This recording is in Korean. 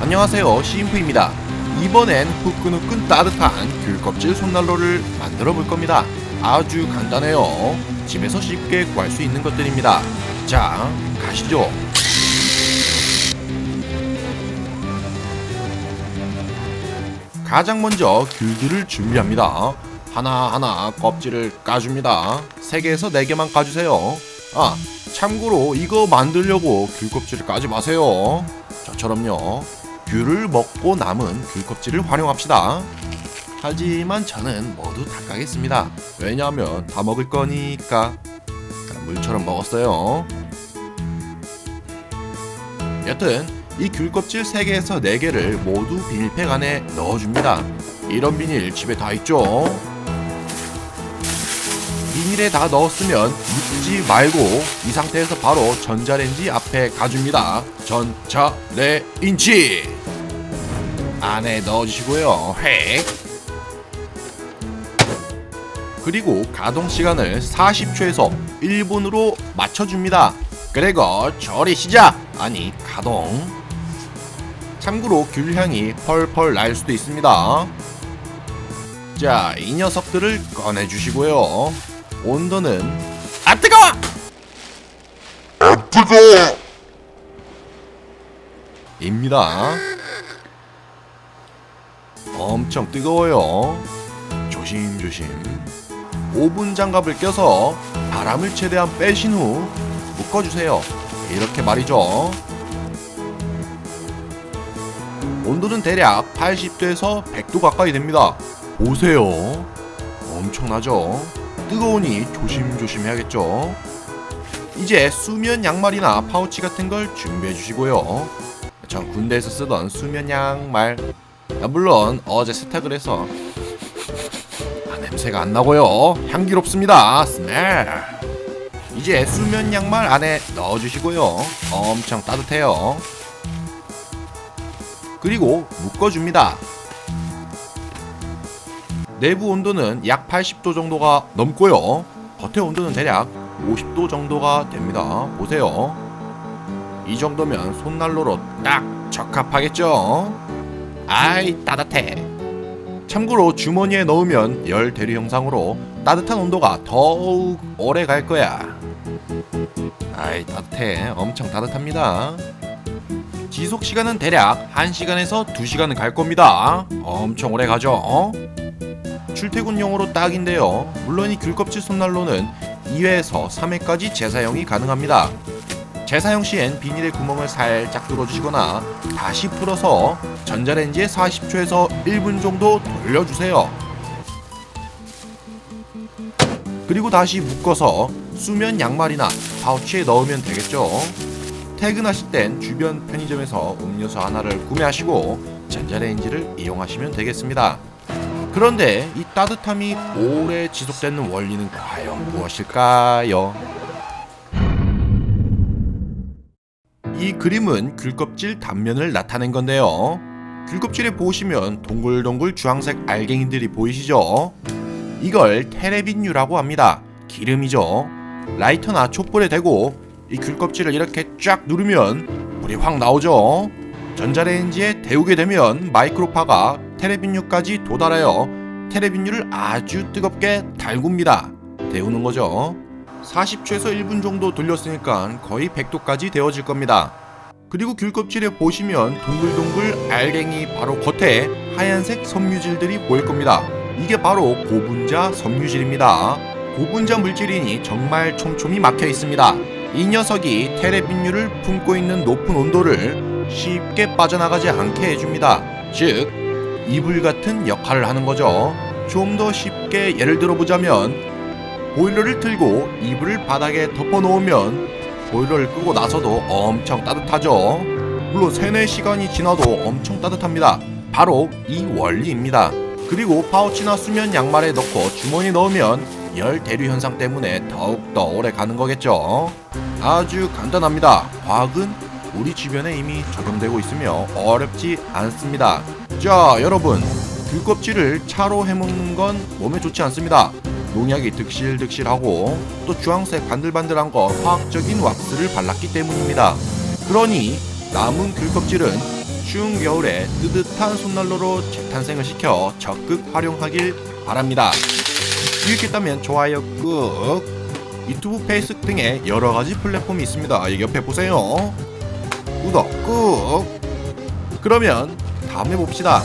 안녕하세요 시인프입니다. 이번엔 후끈후끈 따뜻한 귤껍질 손난로를 만들어 볼 겁니다. 아주 간단해요. 집에서 쉽게 구할 수 있는 것들입니다. 자 가시죠. 가장 먼저 귤들을 준비합니다. 하나하나 껍질을 까줍니다. 3개에서 4개만 까주세요. 아 참고로 이거 만들려고 귤 껍질을 까지 마세요. 저처럼요 귤을 먹고 남은 귤 껍질을 활용합시다. 하지만 저는 모두 다 까겠습니다. 왜냐하면 다 먹을 거니까 물처럼 먹었어요. 여튼 이 귤 껍질 3개에서 4개를 모두 비닐팩 안에 넣어줍니다. 이런 비닐 집에 다 있죠? 비닐에 다 넣었으면 묻지 말고 이 상태에서 바로 전자레인지 앞에 가줍니다. 전자레인지 안에 넣어주시고요. 획. 그리고 가동 시간을 40초에서 1분으로 맞춰줍니다. 그리고 조리 시작! 아니 가동. 참고로 귤향이 펄펄 날 수도 있습니다. 자, 이 녀석들을 꺼내주시고요. 온도는 아 뜨거워! 뜨거워! 입니다. 엄청 뜨거워요. 조심조심. 오븐 장갑을 껴서 바람을 최대한 빼신 후 묶어주세요. 이렇게 말이죠. 온도는 대략 80도에서 100도 가까이 됩니다. 보세요. 엄청나죠? 뜨거우니 조심조심 해야겠죠? 이제 수면 양말이나 파우치 같은 걸 준비해 주시고요. 전 군대에서 쓰던 수면 양말. 아, 물론 어제 세탁을 해서 아, 냄새가 안 나고요. 향기롭습니다. 스멜. 이제 수면 양말 안에 넣어 주시고요. 엄청 따뜻해요. 그리고 묶어 줍니다. 내부 온도는 약 80도 정도가 넘고요. 겉의 온도는 대략 50도 정도가 됩니다. 보세요. 이 정도면 손난로로 딱 적합하겠죠? 아이 따뜻해. 참고로 주머니에 넣으면 열 대류 형상으로 따뜻한 온도가 더욱 오래 갈 거야. 아이 따뜻해. 엄청 따뜻합니다. 지속 시간은 대략 1시간에서 2시간은 갈 겁니다. 엄청 오래 가죠? 출퇴근용으로 딱인데요. 물론 이 귤껍질 손난로는 2회에서 3회까지 재사용이 가능합니다. 재사용 시엔 비닐의 구멍을 살짝 뚫어주시거나 다시 풀어서 전자레인지에 40초에서 1분 정도 돌려주세요. 그리고 다시 묶어서 수면 양말이나 파우치에 넣으면 되겠죠. 퇴근하실 땐 주변 편의점에서 음료수 하나를 구매하시고 전자레인지를 이용하시면 되겠습니다. 그런데 이 따뜻함이 오래 지속되는 원리는 과연 무엇일까요? 이 그림은 귤껍질 단면을 나타낸 건데요. 귤껍질에 보시면 동글동글 주황색 알갱이들이 보이시죠? 이걸 테레빈유라고 합니다. 기름이죠. 라이터나 촛불에 대고 이 귤껍질을 이렇게 쫙 누르면 불이 확 나오죠. 전자레인지에 데우게 되면 마이크로파가 테레빈유까지 도달하여 테레빈유를 아주 뜨겁게 달굽니다. 데우는 거죠. 40초에서 1분 정도 돌렸으니까 거의 100도까지 데워질 겁니다. 그리고 귤 껍질에 보시면 동글동글 알갱이 바로 겉에 하얀색 섬유질들이 보일 겁니다. 이게 바로 고분자 섬유질입니다. 고분자 물질이니 정말 촘촘히 막혀 있습니다. 이 녀석이 테레빈유를 품고 있는 높은 온도를 쉽게 빠져나가지 않게 해줍니다. 즉, 이불 같은 역할을 하는 거죠. 좀 더 쉽게 예를 들어 보자면 보일러를 틀고 이불을 바닥에 덮어 놓으면 보일러를 끄고 나서도 엄청 따뜻하죠. 물론 3, 4시간이 지나도 엄청 따뜻합니다. 바로 이 원리입니다. 그리고 파우치나 수면 양말에 넣고 주머니 넣으면 열 대류 현상 때문에 더욱더 오래 가는 거겠죠. 아주 간단합니다. 과학은 우리 주변에 이미 적용되고 있으며 어렵지 않습니다. 자, 여러분. 귤껍질을 차로 해먹는 건 몸에 좋지 않습니다. 농약이 득실득실하고 또 주황색 반들반들한 거 화학적인 왁스를 발랐기 때문입니다. 그러니 남은 귤껍질은 추운 겨울에 뜨뜻한 손난로로 재탄생을 시켜 적극 활용하길 바랍니다. 유익했다면 좋아요 꾹 유튜브 페이스북 등의 여러 가지 플랫폼이 있습니다. 옆에 보세요. 구독 꾹 그러면 다음에 봅시다.